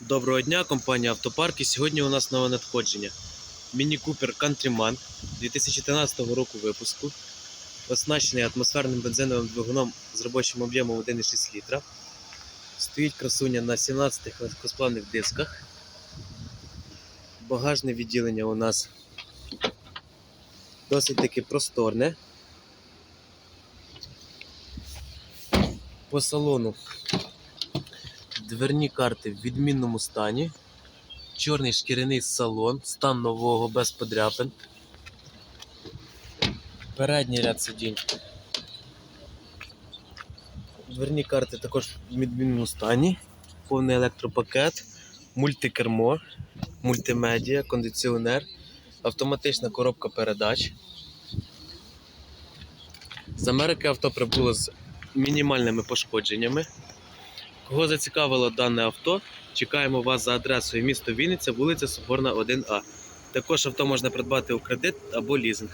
Доброго дня, компанія Автопарк. І сьогодні у нас нове надходження. Міні Купер Countryman 2013 року випуску. Оснащений атмосферним бензиновим двигуном з робочим об'ємом 1,6 літра. Стоїть красуня на 17 легкосплавних дисках. Багажне відділення у нас досить таки просторне. По салону Дверні карти в відмінному стані. Чорний шкіряний салон, стан нового без подряпин. Передній ряд сидінь. Дверні карти також в відмінному стані. Повний електропакет, мультикермо, мультимедіа, кондиціонер, автоматична коробка передач. З Америки авто прибуло з мінімальними пошкодженнями. Кого зацікавило дане авто, чекаємо вас за адресою місто Вінниця, вулиця Соборна, 1А. Також авто можна придбати у кредит або лізинг.